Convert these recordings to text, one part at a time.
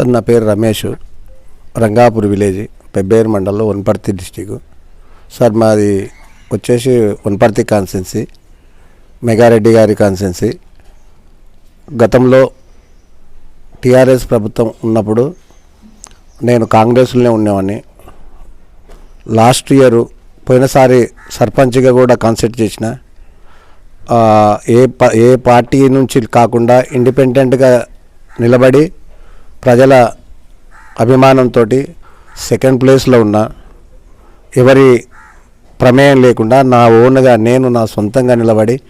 Sir నా పేరు Ramesh. Rangapur village Pebbair మండలంలో వనపర్తి డిస్టిక్. సార్ మాది వచ్చేసి వనపర్తి కాన్సెన్సీ మెగారెడ్డి గారి కాన్సెన్సీ గతంలో టీఆర్ఎస్ ప్రభుత్వం ఉన్నప్పుడు నేను కాంగ్రెస్లోనే ఉండేవాడిని. లాస్ట్ ఇయర్ పోయినసారి సర్పంచ్గా కూడా కాన్సెప్ట్ చేసిన ఏ ప ఏ పార్టీ నుంచి కాకుండా ఇండిపెండెంట్గా నిలబడి ప్రజల అభిమానంతో సెకండ్ ప్లేస్లో ఉన్నా ఎవరి ప్రమేయం లేకుండా నా ఓన్గా నేను నా సొంతంగా నిలబడి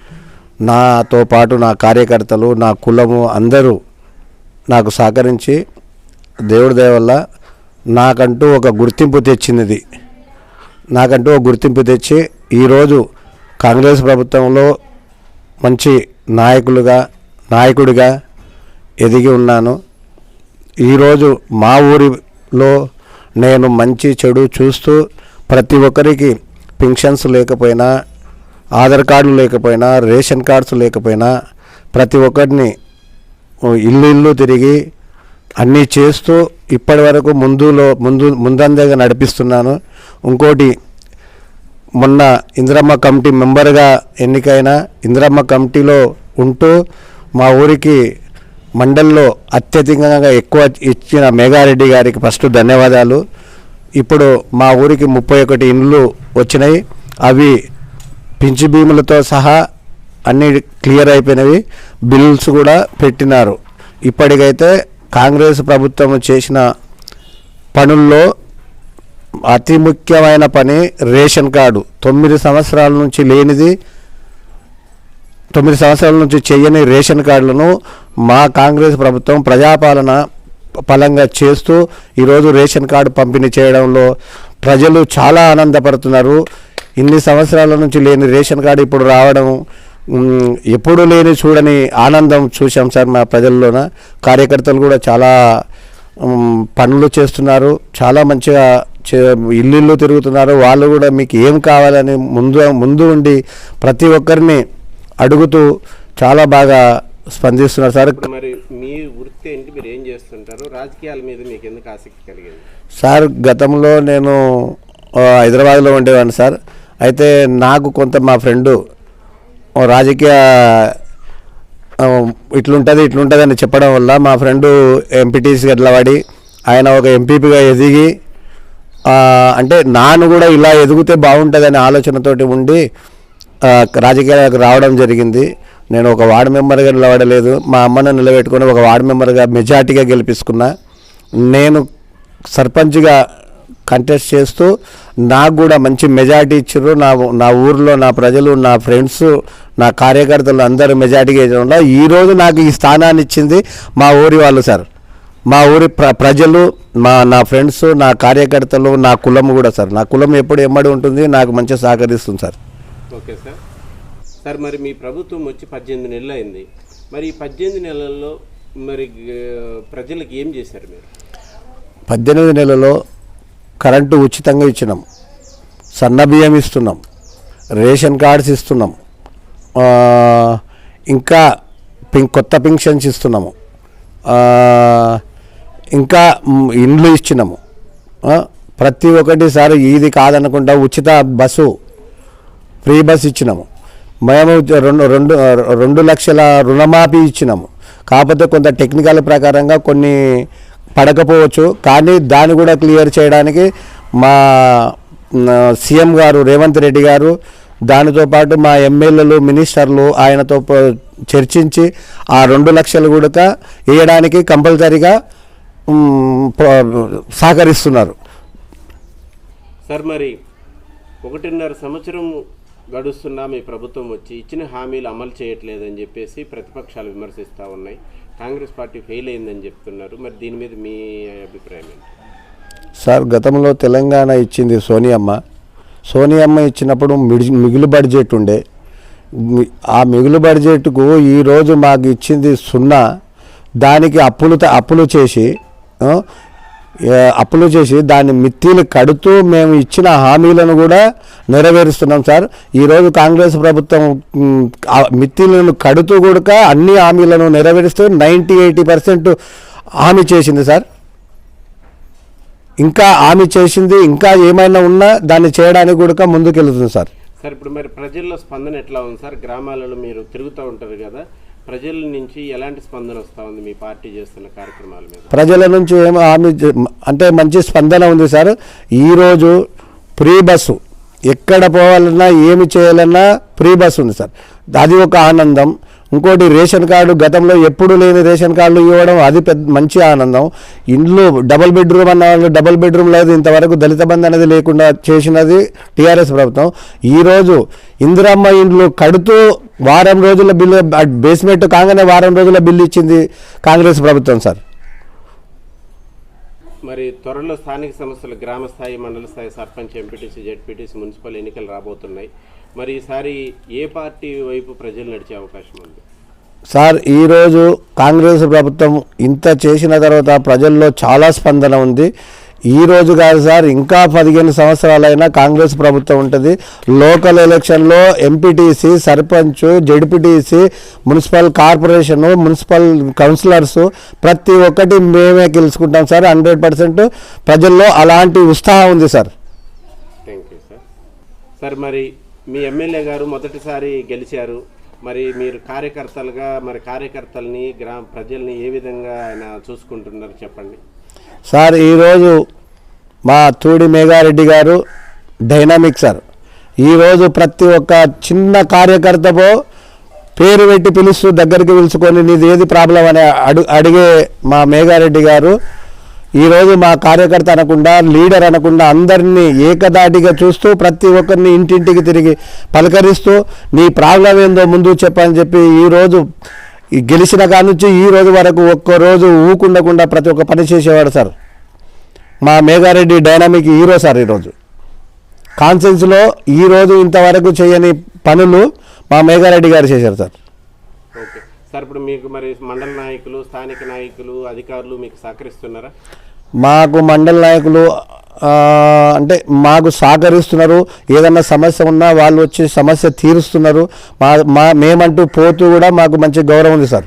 నాతో పాటు నా కార్యకర్తలు నా కులము అందరూ నాకు సహకరించి దేవుడి దయవల్ల నాకంటూ ఒక గుర్తింపు తెచ్చింది. నాకంటూ ఒక గుర్తింపు తెచ్చి ఈరోజు కాంగ్రెస్ ప్రభుత్వంలో మంచి నాయకులుగా నాయకుడిగా ఎదిగి ఉన్నాను. ఈరోజు మా ఊరిలో నేను మంచి చెడు చూస్తూ ప్రతి ఒక్కరికి పింఛన్స్ లేకపోయినా ఆధార్ కార్డులు లేకపోయినా రేషన్ కార్డ్స్ లేకపోయినా ప్రతి ఒక్కరిని ఇల్లు ఇల్లు తిరిగి అన్నీ చేస్తూ ఇప్పటి వరకు ముందులో ముందు ముందంజగా నడిపిస్తున్నాను. ఇంకోటి మొన్న ఇందిరమ్మ కమిటీ మెంబర్గా ఎన్నికైన ఇందిరమ్మ కమిటీలో ఉంటూ మా ఊరికి మండల్లో అత్యధికంగా ఎక్కువ ఇచ్చిన మేఘారెడ్డి గారికి ఫస్ట్ ధన్యవాదాలు. ఇప్పుడు మా ఊరికి ముప్పై ఒకటి ఇండ్లు వచ్చినాయి. అవి పింఛు భీములతో సహా అన్ని క్లియర్ అయిపోయినవి. బిల్స్ కూడా పెట్టినారు. ఇప్పటికైతే కాంగ్రెస్ ప్రభుత్వం చేసిన పనుల్లో అతి ముఖ్యమైన పని రేషన్ కార్డు. తొమ్మిది సంవత్సరాల నుంచి లేనిది తొమ్మిది సంవత్సరాల నుంచి చేయని రేషన్ కార్డులను మా కాంగ్రెస్ ప్రభుత్వం ప్రజాపాలన పలంగా చేస్తూ ఈరోజు రేషన్ కార్డు పంపిణీ చేయడంలో ప్రజలు చాలా ఆనందపడుతున్నారు. ఇన్ని సంవత్సరాల నుంచి లేని రేషన్ కార్డు ఇప్పుడు రావడం ఎప్పుడు లేని చూడని ఆనందం చూసాం సార్ మా ప్రజల్లోన. కార్యకర్తలు కూడా చాలా పనులు చేస్తున్నారు. చాలా మంచిగా చే- ఇల్లు తిరుగుతున్నారు. వాళ్ళు కూడా మీకు ఏం కావాలని ముందు ముందు ఉండి ప్రతి ఒక్కరిని అడుగుతూ చాలా బాగా స్పందిస్తున్నారు సార్. ఇప్పుడు మరి మీ వృత్తి ఏంటి? మీరు ఏం చేస్తుంటారు? రాజకీయాల మీద మీకు ఎందుకు ఆసక్తి కలిగింది? సార్ గతంలో నేను హైదరాబాద్లో ఉండేవాడిని సార్. అయితే నాకు కొంత మా ఫ్రెండు రాజకీయ ఇట్లుంటుంది ఇట్లుంటుంది అని చెప్పడం వల్ల మా ఫ్రెండు ఎంపీటీసీ గట్ల పడి ఆయన ఒక ఎంపీపీగా ఎదిగి అంటే నాను కూడా ఇలా ఎదిగితే బాగుంటుందనే ఆలోచనతోటి ఉండి రాజకీయాలకు రావడం జరిగింది. నేను ఒక వార్డు మెంబర్గా నిలబడలేదు. మా అమ్మను నిలబెట్టుకొని ఒక వార్డు మెంబర్గా మెజార్టీగా గెలిపించుకున్నా. నేను సర్పంచ్గా కంటెస్ట్ చేస్తూ నాకు కూడా మంచి మెజార్టీ ఇచ్చారు నా నా ఊర్లో నా ప్రజలు నా ఫ్రెండ్స్ నా కార్యకర్తలు అందరూ మెజార్టీగా ఇవ్వడం ఈరోజు నాకు ఈ స్థానాన్ని ఇచ్చింది మా ఊరి వాళ్ళు సార్. మా ఊరి ప్ర ప్రజలు మా నా ఫ్రెండ్స్ నా కార్యకర్తలు నా కులం కూడా సార్. నా కులం ఎప్పుడు ఎమ్మడి ఉంటుంది నాకు మంచిగా సహకరిస్తుంది సార్. Okay sir. సార్ మరి మీ ప్రభుత్వం వచ్చి పద్దెనిమిది నెలలు అయింది. మరి ఈ పద్దెనిమిది నెలల్లో మరి ప్రజలకు ఏం చేశారు మీరు? పద్దెనిమిది నెలలో కరెంటు ఉచితంగా ఇచ్చినాం. సన్న బియ్యం ఇస్తున్నాం. రేషన్ కార్డ్స్ ఇస్తున్నాం. ఇంకా పింక్ కొత్త పింఛన్స్ ఇస్తున్నాము. ఇంకా ఇండ్లు ఇచ్చినాము. ప్రతి ఒక్కటి సార్ ఇది కాదనకుండా ఉచిత బస్సు ఫ్రీ బస్ ఇచ్చినాము. మేము రెండు రెండు రెండు లక్షల రుణమాఫీ ఇచ్చినాము. కాకపోతే కొంత టెక్నికల్ ప్రకారంగా కొన్ని పడకపోవచ్చు. కానీ దాన్ని కూడా క్లియర్ చేయడానికి మా సీఎం గారు రేవంత్ రెడ్డి గారు దానితో పాటు మా ఎమ్మెల్యేలు మినిస్టర్లు ఆయనతో చర్చించి ఆ రెండు లక్షలు కూడా వేయడానికి కంపల్సరీగా సహకరిస్తున్నారు. సార్ మరి ఒకటిన్నర సంవత్సరం గడుస్తున్నా మీ ప్రభుత్వం వచ్చి ఇచ్చిన హామీలు అమలు చేయట్లేదని చెప్పేసి ప్రతిపక్షాలు విమర్శిస్తూ ఉన్నాయి. కాంగ్రెస్ పార్టీ ఫెయిల్ అయిందని చెప్తున్నారు. మరి దీని మీద మీ అభిప్రాయం ఏంటి? సార్ గతంలో తెలంగాణ ఇచ్చింది సోనియమ్మ. సోనియమ్మ ఇచ్చినప్పుడు మిడి- మిగులు బడ్జెట్ ఉండే. ఆ మిగులు బడ్జెట్కు ఈరోజు మాకు ఇచ్చింది సున్నా. దానికి అప్పులు అప్పులు చేసి అప్పులు చేసి దాన్ని మిత్తిలు కడుతూ మేము ఇచ్చిన హామీలను కూడా నెరవేరుస్తున్నాం సార్. ఈరోజు కాంగ్రెస్ ప్రభుత్వం మిత్తిలను కడుతూ కూడా అన్ని హామీలను నెరవేరుస్తూ నైంటీ ఎయిటీ పర్సెంట్ హామీ చేసింది సార్. ఇంకా హామీ చేసింది ఇంకా ఏమైనా ఉన్నా దాన్ని చేయడానికి కూడా ముందుకెళ్తుంది సార్. సార్ ఇప్పుడు మరి ప్రజల్లో స్పందన ఎట్లా ఉంది సార్? గ్రామాలలో మీరు తిరుగుతూ ఉంటారు కదా ప్రజల నుంచి ఎలాంటి స్పందన వస్తూ ఉంది మీ పార్టీ చేస్తున్న కార్యక్రమాల మీద? ప్రజల నుంచి ఏమో హామీ అంటే మంచి స్పందన ఉంది సార్. ఈరోజు ఫ్రీ బస్సు. ఎక్కడ పోవాలన్నా ఏమి చేయాలన్నా ఫ్రీ బస్సు ఉంది సార్. అది ఒక ఆనందం. ఇంకోటి రేషన్ కార్డు గతంలో ఎప్పుడు లేని రేషన్ కార్డులు ఇవ్వడం అది పెద్ద మంచి ఆనందం. ఇండ్లు డబుల్ బెడ్రూమ్ అన్న వాళ్ళు డబుల్ బెడ్రూమ్ లేదు ఇంతవరకు దళిత బంధు అనేది లేకుండా చేసినది టీఆర్ఎస్ ప్రభుత్వం. ఈరోజు ఇందిరమ్మ ఇండ్లు కడుతూ వారం రోజుల బిల్లు బేస్మెంట్ కాగానే వారం రోజుల బిల్లు ఇచ్చింది కాంగ్రెస్ ప్రభుత్వం సార్. మరి త్వరలో స్థానిక సంస్థల గ్రామ స్థాయి మండల స్థాయి సర్పంచ్ ఎంపీటీసీ జెడ్పీటీసీ మున్సిపల్ ఎన్నికలు రాబోతున్నాయి. మరి ఈసారి ఏ పార్టీ వైపు ప్రజలు నడిచే అవకాశం ఉంది? సార్ ఈరోజు కాంగ్రెస్ ప్రభుత్వం ఇంత చేసిన తర్వాత ప్రజల్లో చాలా స్పందన ఉంది. ఈ రోజు కాదు సార్ ఇంకా పదిహేను సంవత్సరాలైనా కాంగ్రెస్ ప్రభుత్వం ఉంటుంది. లోకల్ ఎలక్షన్లో MPTC sarpanch ZPTC municipal corporation municipal councillors ప్రతి ఒక్కటి మేమే గెలుచుకుంటాం సార్ హండ్రెడ్ పర్సెంట్. ప్రజల్లో అలాంటి ఉత్సాహం ఉంది sir. Thank you sir sir మరి మీ ఎమ్మెల్యే గారు మొదటిసారి గెలిచారు. మరి మీరు కార్యకర్తలుగా మరి కార్యకర్తల్ని గ్రామ ప్రజల్ని ఏ విధంగా ఆయన చూసుకుంటున్నారు చెప్పండి. సార్ ఈరోజు మా తూడి మేఘారెడ్డి గారు డైనామిక్ సార్. ఈరోజు ప్రతి ఒక్క చిన్న కార్యకర్తపో పేరు పెట్టి పిలుస్తూ దగ్గరికి పిలుచుకొని నీది ఏది ప్రాబ్లం అని అడు అడిగే మా మేఘారెడ్డి గారు ఈరోజు మా కార్యకర్త అనకుండా లీడర్ అనకుండా అందరినీ ఏకదాటిగా చూస్తూ ప్రతి ఒక్కరిని ఇంటింటికి తిరిగి పలకరిస్తూ నీ ప్రాబ్లం ఏందో ముందు చెప్పని చెప్పి ఈరోజు గెలిచిన కాడ నుంచి ఈ రోజు వరకు ఒక్క రోజు ఊకుండకుండా ప్రతి ఒక్క పని చేసేవాడు సార్. మా మేఘారెడ్డి డైనామిక్ హీరో సార్ ఈరోజు. కాన్సెన్స్లో ఈరోజు ఇంతవరకు చేయని పనులు మా మేఘారెడ్డి గారు చేశారు సార్. ఓకే. సార్ ఇప్పుడు మీకు మరి మండల నాయకులు స్థానిక నాయకులు అధికారులు మీకు సహకరిస్తున్నారా? మాకు మండల నాయకులు అంటే మాకు సహకరిస్తున్నారు. ఏదన్నా సమస్య ఉన్నా వాళ్ళు వచ్చి సమస్య తీరుస్తున్నారు. మా మా మేమంటూ పోతూ కూడా మాకు మంచి గౌరవం ఉంది సార్.